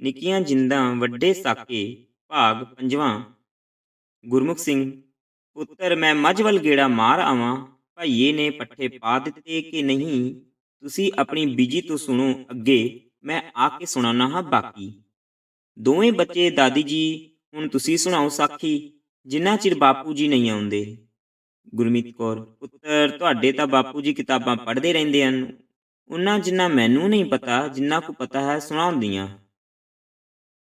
ਨਿੱਕੀਆਂ ਜਿੰਦਾਂ ਵੱਡੇ ਸਾਕੇ, ਭਾਗ ਪੰਜਵਾਂ। ਗੁਰਮੁਖ ਸਿੰਘ, ਪੁੱਤਰ, ਮੈਂ ਮੱਝ ਵੱਲ ਗੇੜਾ ਮਾਰ ਆਵਾਂ। ਭਾਈਏ ਨੇ ਪੱਠੇ ਪਾ ਦਿੱਤੇ ਕਿ ਨਹੀਂ? ਤੁਸੀਂ ਆਪਣੀ ਬੀਜੀ ਤੋਂ ਸੁਣੋ ਅੱਗੇ, ਮੈਂ ਆ ਕੇ ਸੁਣਾਉਣਾ ਹਾਂ ਬਾਕੀ। ਦੋਵੇਂ ਬੱਚੇ, ਦਾਦੀ ਜੀ, ਹੁਣ ਤੁਸੀਂ ਸੁਣਾਓ ਸਾਖੀ, ਜਿੰਨਾ ਚਿਰ ਬਾਪੂ ਜੀ ਨਹੀਂ ਆਉਂਦੇ। ਗੁਰਮੀਤ ਕੌਰ, ਪੁੱਤਰ, ਤੁਹਾਡੇ ਤਾਂ ਬਾਪੂ ਜੀ ਕਿਤਾਬਾਂ ਪੜ੍ਹਦੇ ਰਹਿੰਦੇ ਹਨ। ਉਹਨਾਂ ਜਿੰਨਾ ਮੈਨੂੰ ਨਹੀਂ ਪਤਾ, ਜਿੰਨਾ ਕੁ ਪਤਾ ਹੈ ਸੁਣਾਉਂਦੀਆਂ।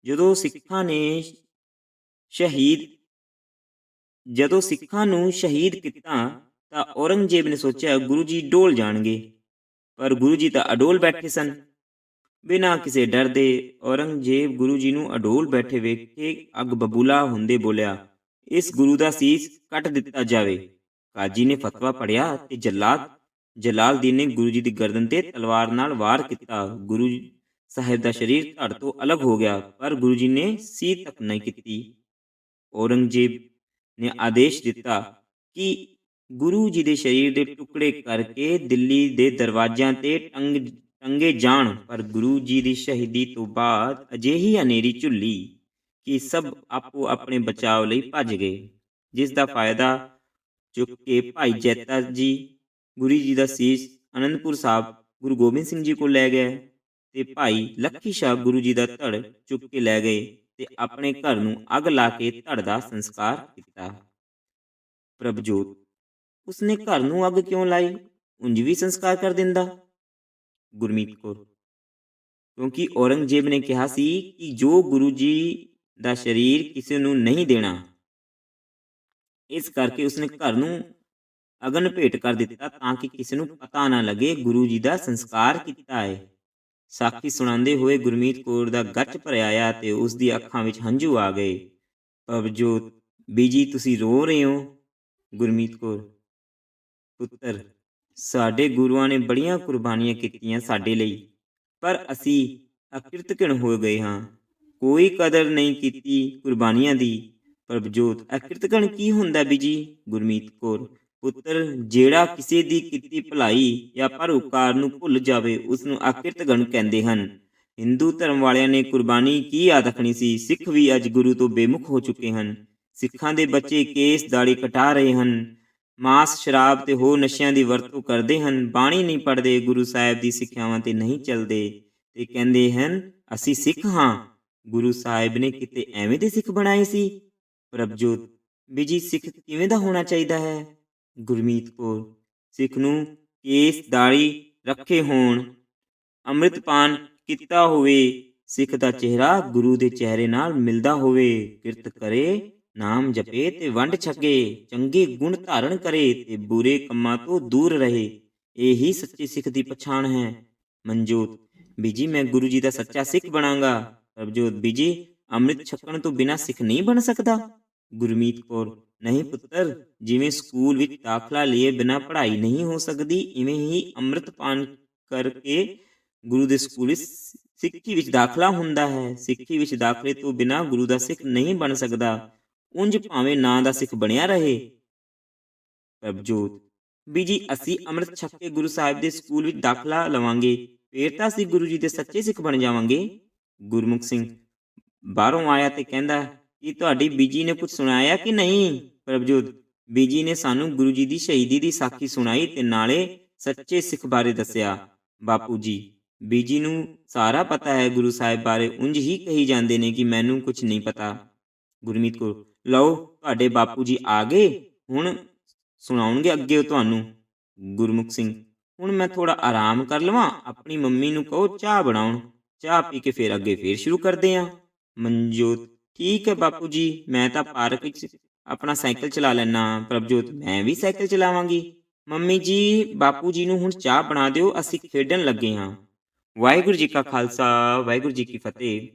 ਜਦੋਂ ਸਿੱਖਾਂ ਨੇ ਸ਼ਹੀਦ, ਜਦੋਂ ਸਿੱਖਾਂ ਨੂੰ ਸ਼ਹੀਦ ਕੀਤਾ ਤਾਂ ਔਰੰਗਜ਼ੇਬ ਨੇ ਸੋਚਿਆ ਗੁਰੂ ਜੀ ਡੋਲ ਜਾਣਗੇ। ਪਰ ਗੁਰੂ ਜੀ ਤਾਂ ਅਡੋਲ ਬੈਠੇ ਸਨ। ਬਿਨਾਂ ਕਿਸੇ ਡਰ ਦੇ ਔਰੰਗਜ਼ੇਬ ਗੁਰੂ ਜੀ ਨੂੰ ਅਡੋਲ ਬੈਠੇ ਵੇਖ ਕੇ ਅੱਗ ਬਬੂਲਾ ਹੁੰਦੇ ਬੋਲਿਆ, ਇਸ ਗੁਰੂ ਦਾ ਸੀਸ ਕੱਟ ਦਿੱਤਾ ਜਾਵੇ। ਕਾਜੀ ਨੇ ਫਤਵਾ ਪੜਿਆ ਤੇ ਜੱਲਾਦ, ਜਲਾਲਦੀਨ ਨੇ ਗੁਰੂ ਜੀ ਦੀ ਗਰਦਨ ਤੇ ਤਲਵਾਰ ਨਾਲ ਵਾਰ ਕੀਤਾ। ਗੁਰੂ ਸਾਹਿਬ ਦਾ ਸਰੀਰ ਧੜ ਤੋਂ ਅਲੱਗ ਹੋ ਗਿਆ, ਪਰ ਗੁਰੂ ਜੀ ਨੇ ਸੀ ਤੱਕ ਨਹੀਂ ਕੀਤੀ। ਔਰੰਗਜ਼ੇਬ ਨੇ ਆਦੇਸ਼ ਦਿੱਤਾ ਕਿ ਗੁਰੂ ਜੀ ਦੇ ਸਰੀਰ ਦੇ ਟੁਕੜੇ ਕਰਕੇ ਦਿੱਲੀ ਦੇ ਦਰਵਾਜ਼ਿਆਂ ਤੇ ਟੰਗ, ਟੰਗੇ ਜਾਣ, ਪਰ ਗੁਰੂ ਜੀ ਦੀ ਸ਼ਹੀਦੀ ਤੋਂ ਬਾਅਦ ਅਜਿਹੀ ਹਨੇਰੀ ਝੁੱਲੀ ਕਿ ਸਭ ਆਪੋ ਆਪਣੇ ਬਚਾਅ ਲਈ ਭੱਜ ਗਏ, ਜਿਸ ਦਾ ਫਾਇਦਾ ਚੁੱਕ ਕੇ ਭਾਈ ਜੈਤਾ ਜੀ, ਗੁਰੂ ਜੀ ਦਾ ਸੀਸ ਅਨੰਦਪੁਰ ਸਾਹਿਬ ਗੁਰੂ ਗੋਬਿੰਦ ਸਿੰਘ ਜੀ ਕੋਲ ਲੈ ਗਏ। ਤੇ ਭਾਈ ਲੱਖੀ ਸ਼ਾਹ ਗੁਰੂ ਜੀ ਦਾ ਧੜ ਚੁੱਕ ਕੇ ਲੈ ਗਏ ਤੇ ਆਪਣੇ ਘਰ ਨੂੰ ਅੱਗ ਲਾ ਕੇ ਧੜ ਦਾ ਸੰਸਕਾਰ ਕੀਤਾ। ਪ੍ਰਭਜੋਤ, ਉਸਨੇ ਘਰ ਨੂੰ ਅੱਗ ਕਿਉਂ ਲਾਈ? ਉਂਝ ਵੀ ਸੰਸਕਾਰ ਕਰ ਦਿੰਦਾ? ਗੁਰਮੀਤ ਕੌਰ, ਕਿਉਂਕਿ ਔਰੰਗਜ਼ੇਬ ਨੇ ਕਿਹਾ ਸੀ ਕਿ ਜੋ ਗੁਰੂ ਜੀ ਦਾ ਸਰੀਰ ਕਿਸੇ ਨੂੰ ਨਹੀਂ ਦੇਣਾ, ਇਸ ਕਰਕੇ ਉਸਨੇ ਘਰ ਨੂੰ ਅਗਨ ਭੇਟ ਕਰ ਦਿੱਤਾ ਤਾਂ ਕਿ ਕਿਸੇ ਨੂੰ ਪਤਾ ਨਾ ਲੱਗੇ ਗੁਰੂ ਜੀ ਦਾ ਸੰਸਕਾਰ ਕੀਤਾ ਹੈ। ਸਾਖੀ ਸੁਣਾਉਂਦੇ ਹੋਏ ਗੁਰਮੀਤ ਕੌਰ ਦਾ ਗੱਚ ਭਰਿਆ ਆਇਆ ਤੇ ਉਸ ਦੀ ਅੱਖਾਂ ਵਿੱਚ ਹੰਝੂ ਆ ਗਏ। ਪ੍ਰਭਜੋਤ ਬੀਜੀ, ਤੁਸੀਂ ਰੋ ਰਹੇ ਹੋ? ਗੁਰਮੀਤ ਕੌਰ। ਪੁੱਤਰ, ਸਾਡੇ ਗੁਰੂਆਂ ਨੇ ਬੜੀਆਂ ਕੁਰਬਾਨੀਆਂ ਕੀਤੀਆਂ ਸਾਡੇ ਲਈ, ਪਰ ਅਸੀਂ ਅਕਿਰਤਕਣ ਹੋ ਗਏ ਹਾਂ। ਕੋਈ ਕਦਰ ਨਹੀਂ ਕੀਤੀ ਕੁਰਬਾਨੀਆਂ ਦੀ। ਪ੍ਰਭਜੋਤ ਅਕਿਰਤਕਣ ਕੀ ਹੁੰਦਾ ਬੀਜੀ? ਗੁਰਮੀਤ ਕੌਰ। ਪੁੱਤਰ, ਜਿਹੜਾ ਕਿਸੇ ਦੀ ਕੀਤੀ ਭਲਾਈ ਜਾਂ ਪਰਉਪਕਾਰ ਨੂੰ ਭੁੱਲ ਜਾਵੇ ਉਸ ਨੂੰ ਅਕਿਰਤਗਣ ਕਹਿੰਦੇ ਹਨ। ਹਿੰਦੂ ਧਰਮ ਵਾਲਿਆਂ ਨੇ ਕੁਰਬਾਨੀ ਕੀ ਯਾਦ ਰੱਖਣੀ ਸੀ? ਸਿੱਖ ਵੀ ਅੱਜ ਗੁਰੂ ਤੋਂ ਬੇਮੁਖ ਹੋ ਚੁੱਕੇ ਹਨ। ਸਿੱਖਾਂ ਦੇ ਬੱਚੇ ਕੇਸ ਦਾੜੀ ਕਟਾ ਰਹੇ ਹਨ। ਮਾਸ ਸ਼ਰਾਬ ਤੇ ਹੋਰ ਨਸ਼ਿਆਂ ਦੀ ਵਰਤੋਂ ਕਰਦੇ ਹਨ। ਬਾਣੀ ਨਹੀਂ ਪੜ੍ਹਦੇ, ਗੁਰੂ ਸਾਹਿਬ ਦੀ ਸਿੱਖਿਆਵਾਂ ਤੇ ਨਹੀਂ ਚੱਲਦੇ ਤੇ ਕਹਿੰਦੇ ਹਨ, ਅਸੀਂ ਸਿੱਖ ਹਾਂ। ਗੁਰੂ ਸਾਹਿਬ ਨੇ ਕਿਤੇ ਐਵੇਂ ਦੇ ਸਿੱਖ ਬਣਾਏ ਸੀ? ਪ੍ਰਭਜੋਤ ਬੀਜੀ ਸਿੱਖ ਕਿਵੇਂ ਦਾ ਹੋਣਾ ਚਾਹੀਦਾ ਹੈ? ਗੁਰਮੀਤ ਕੌਰ। ਸਿੱਖ ਨੂੰ ਕੇਸ ਦਾੜੀ ਰੱਖੇ ਹੋਣ ਅੰਮ੍ਰਿਤਪਾਨ ਕੀਤਾ ਹੋਵੇ, ਸਿੱਖ ਦਾ ਚਿਹਰਾ ਗੁਰੂ ਦੇ ਚਿਹਰੇ ਨਾਲ ਮਿਲਦਾ ਹੋਵੇ, ਕਿਰਤ ਕਰੇ, ਨਾਮ ਜਪੇ ਤੇ ਵੰਡ ਛਕੇ, ਚੰਗੇ ਗੁਣ ਧਾਰਨ ਕਰੇ ਤੇ ਬੁਰੇ ਕੰਮਾਂ ਤੋਂ ਦੂਰ ਰਹੇ, ਇਹੀ ਸੱਚੇ ਸਿੱਖ ਦੀ ਪਛਾਣ ਹੈ। ਮਨਜੋਤ, ਬੀਜੀ ਮੈਂ ਗੁਰੂ ਜੀ ਦਾ ਸੱਚਾ ਸਿੱਖ ਬਣਾਂਗਾ, ਪ੍ਰਭਜੋਤ ਬੀਜੀ ਅੰਮ੍ਰਿਤ ਛਕਣ ਤੋਂ ਬਿਨਾ ਸਿੱਖ ਨਹੀਂ ਬਣ ਸਕਦਾ। ਗੁਰਮੀਤ ਕੌਰ, ਨਹੀਂ ਪੁੱਤਰ, ਜਿਵੇਂ ਸਕੂਲ ਵਿੱਚ ਦਾਖਲਾ ਲਏ ਬਿਨਾ ਪੜ੍ਹਾਈ ਨਹੀਂ ਹੋ ਸਕਦੀ, ਇਵੇਂ ਹੀ ਅੰਮ੍ਰਿਤ ਪਾਨ ਕਰਕੇ ਗੁਰੂ ਦੇ ਸਕੂਲ ਵਿੱਚ ਸਿੱਖੀ ਵਿੱਚ ਦਾਖਲਾ ਹੁੰਦਾ ਹੈ। ਸਿੱਖੀ ਵਿੱਚ ਦਾਖਲੇ ਤੋਂ ਬਿਨਾ ਗੁਰੂ ਦਾ ਸਿੱਖ ਨਹੀਂ ਬਣ ਸਕਦਾ। ਉਂਝ ਭਾਵੇਂ ਨਾਂ ਦਾ ਸਿੱਖ ਬਣਿਆ ਰਹੇ। ਪ੍ਰਭਜੋਤ ਬੀਜੀ ਅਸੀਂ ਅੰਮ੍ਰਿਤ ਛਕ ਕੇ ਗੁਰੂ ਸਾਹਿਬ ਦੇ ਸਕੂਲ ਵਿੱਚ ਦਾਖਲਾ ਲਵਾਂਗੇ, ਫੇਰ ਤਾਂ ਅਸੀਂ ਗੁਰੂ ਜੀ ਦੇ ਸੱਚੇ ਸਿੱਖ ਬਣ ਜਾਵਾਂਗੇ। ਗੁਰਮੁਖ ਸਿੰਘ ਬਾਹਰੋਂ ਆਇਆ ਤੇ ਕਹਿੰਦਾ ਕਿ ਤੁਹਾਡੀ ਬੀਜੀ ਨੇ ਕੁਝ ਸੁਣਾਇਆ ਕਿ ਨਹੀਂ? ਪ੍ਰਭਜੋਤ, ਬੀਜੀ ਨੇ ਸਾਨੂੰ ਗੁਰੂ ਜੀ ਦੀ ਸ਼ਹੀਦੀ ਦੀ ਸਾਖੀ ਸੁਣਾਈ ਤੇ ਨਾਲੇ ਸੱਚੇ ਸਿੱਖ ਬਾਰੇ ਦੱਸਿਆ। ਬਾਪੂ ਜੀ, ਬੀਜੀ ਨੂੰ ਸਾਰਾ ਪਤਾ ਹੈ, ਗੁਰੂ ਸਾਹਿਬ ਬਾਰੇ ਉਂਝ ਹੀ ਕਹੀ ਜਾਂਦੇ ਨੇ ਕਿ ਮੈਨੂੰ ਕੁਝ ਨਹੀਂ ਪਤਾ। ਗੁਰਮੀਤ ਕੌਰ, ਲਓ, ਤੁਹਾਡੇ ਬਾਪੂ ਜੀ ਆ ਗਏ, ਹੁਣ ਸੁਣਾਉਣਗੇ ਅੱਗੇ ਉਹ ਤੁਹਾਨੂੰ। ਗੁਰਮੁਖ ਸਿੰਘ, ਹੁਣ ਮੈਂ ਥੋੜਾ ਆਰਾਮ ਕਰ ਲਵਾਂ, ਆਪਣੀ ਮੰਮੀ ਨੂੰ ਕਹੋ ਚਾਹ ਬਣਾਉਣ। ਚਾਹ ਪੀ ਕੇ ਫਿਰ ਅੱਗੇ ਫੇਰ ਸ਼ੁਰੂ ਕਰਦੇ ਆਂ। ਮਨਜੋਤ ਠੀਕ ਹੈ ਬਾਪੂ ਜੀ, ਮੈਂ ਤਾਂ ਪਾਰਕ ਵਿੱਚ ਆਪਣਾ ਸਾਈਕਲ ਚਲਾ ਲੈਣਾ ਪ੍ਰਭਜੋਤ, ਮੈਂ ਵੀ ਸਾਈਕਲ ਚਲਾਵਾਂਗੀ। ਮੰਮੀ ਜੀ, ਬਾਪੂ ਜੀ ਨੂੰ ਹੁਣ ਚਾਹ ਬਣਾ ਦਿਓ, ਅਸੀਂ ਖੇਡਣ ਲੱਗੇ ਹਾਂ। ਵਾਹਿਗੁਰੂ ਜੀ ਕਾ ਖਾਲਸਾ, ਵਾਹਿਗੁਰੂ ਜੀ ਕੀ ਫਤਿਹ।